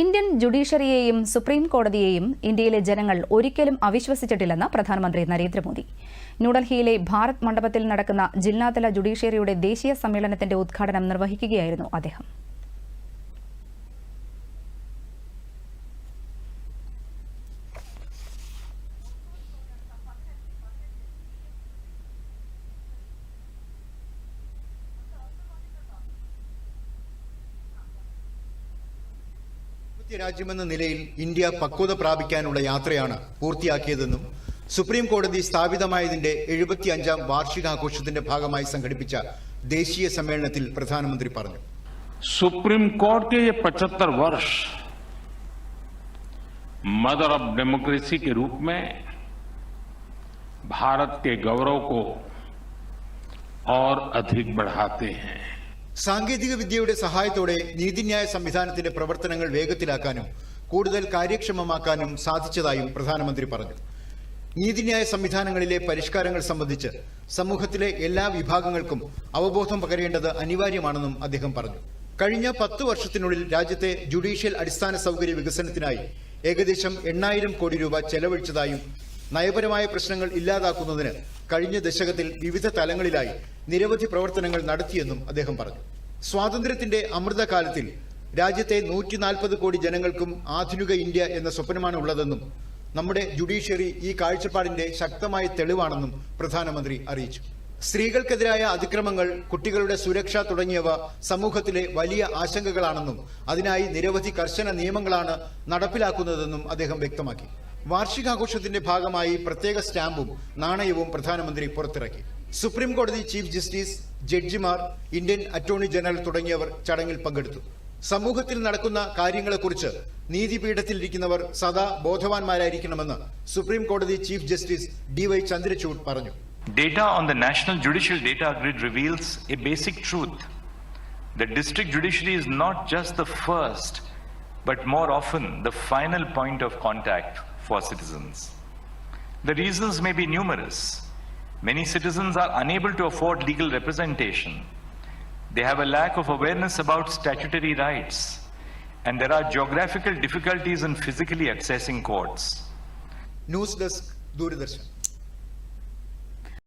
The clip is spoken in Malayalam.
ഇന്ത്യൻ ജുഡീഷ്യറിയെയും സുപ്രീം കോടതിയെയും ഇന്ത്യയിലെ ജനങ്ങൾ ഒരിക്കലും അവിശ്വസിച്ചിട്ടില്ലെന്ന് പ്രധാനമന്ത്രി നരേന്ദ്രമോദി. ന്യൂഡൽഹിയിലെ ഭാരത് മണ്ഡപത്തിൽ നടക്കുന്ന ജില്ലാതല ജുഡീഷ്യറിയുടെ ദേശീയ സമ്മേളനത്തിന്റെ ഉദ്ഘാടനം നിർവഹിക്കുകയായിരുന്നു അദ്ദേഹം. ജനാധിപത്യ രാജ്യമെന്ന നിലയിൽ ഇന്ത്യ പക്വത പ്രാപിക്കാനുള്ള യാത്രയാണ് പൂർത്തിയാക്കിയതെന്നും സുപ്രീം കോടതി സ്ഥാപിതമായതിന്റെ എഴുപത്തിയഞ്ചാം വാർഷികാഘോഷത്തിന്റെ ഭാഗമായി സംഘടിപ്പിച്ച ദേശീയ സമ്മേളനത്തിൽ പ്രധാനമന്ത്രി പറഞ്ഞു सुप्रीम कोर्ट के ये 75 वर्ष मदर ऑफ डेमोक्रेसी के रूप में भारत के गौरव को और अधिक बढ़ाते हैं സാങ്കേതിക വിദ്യയുടെ സഹായത്തോടെ നീതിന്യായ സംവിധാനത്തിന്റെ പ്രവർത്തനങ്ങൾ വേഗത്തിലാക്കാനും കൂടുതൽ കാര്യക്ഷമമാക്കാനും സാധിച്ചതായും പ്രധാനമന്ത്രി പറഞ്ഞു. നീതിന്യായ സംവിധാനങ്ങളിലെ പരിഷ്കാരങ്ങൾ സംബന്ധിച്ച് സമൂഹത്തിലെ എല്ലാ വിഭാഗങ്ങൾക്കും അവബോധം പകരേണ്ടത് അനിവാര്യമാണെന്നും അദ്ദേഹം പറഞ്ഞു. കഴിഞ്ഞ പത്ത് വർഷത്തിനുള്ളിൽ രാജ്യത്തെ ജുഡീഷ്യൽ അടിസ്ഥാന സൗകര്യ വികസനത്തിനായി ഏകദേശം എണ്ണായിരം കോടി രൂപ ചെലവഴിച്ചതായും നയപരമായ പ്രശ്നങ്ങൾ ഇല്ലാതാക്കുന്നതിന് കഴിഞ്ഞ ദശകത്തിൽ വിവിധ തലങ്ങളിലായി നിരവധി പ്രവർത്തനങ്ങൾ നടത്തിയെന്നും അദ്ദേഹം പറഞ്ഞു. സ്വാതന്ത്ര്യത്തിന്റെ അമൃതകാലത്തിൽ രാജ്യത്തെ നൂറ്റി നാൽപ്പത് കോടി ജനങ്ങൾക്കും ആധുനിക ഇന്ത്യ എന്ന സ്വപ്നമാണ് ഉള്ളതെന്നും നമ്മുടെ ജുഡീഷ്യറി ഈ കാഴ്ചപ്പാടിന്റെ ശക്തമായ തെളിവാണെന്നും പ്രധാനമന്ത്രി അറിയിച്ചു. സ്ത്രീകൾക്കെതിരായ അതിക്രമങ്ങൾ കുട്ടികളുടെ സുരക്ഷ തുടങ്ങിയവ സമൂഹത്തിലെ വലിയ ആശങ്കകളാണെന്നും അതിനായി നിരവധി കർശന നിയമങ്ങളാണ് നടപ്പിലാക്കുന്നതെന്നും അദ്ദേഹം വ്യക്തമാക്കി. വാർഷികാഘോഷത്തിന്റെ ഭാഗമായി പ്രത്യേക സ്റ്റാമ്പും നാണയവും പ്രധാനമന്ത്രി പുറത്തിറക്കി. സുപ്രീം കോടതി ചീഫ് ജസ്റ്റിസ് ജഡ്ജിമാർ ഇന്ത്യൻ അറ്റോർണി ജനറൽ തുടങ്ങിയവർ ചടങ്ങിൽ പങ്കെടുത്തു. സമൂഹത്തിൽ നടക്കുന്ന കാര്യങ്ങളെക്കുറിച്ച് നീതിപീഠത്തിലിരിക്കുന്നവർ സദാ ബോധവാന്മാരായിരിക്കണമെന്ന് സുപ്രീം കോടതി chief justice D Y Chandrachud പറഞ്ഞു. Data on the National Judicial Data grid reveals a basic truth the district judiciary is not just the first, but more often the final point of contact for citizens. The reasons may be numerous. Many citizens are unable to afford legal representation. They have a lack of awareness about statutory rights, and there are geographical difficulties in physically accessing courts. News Desk, Doordarshan.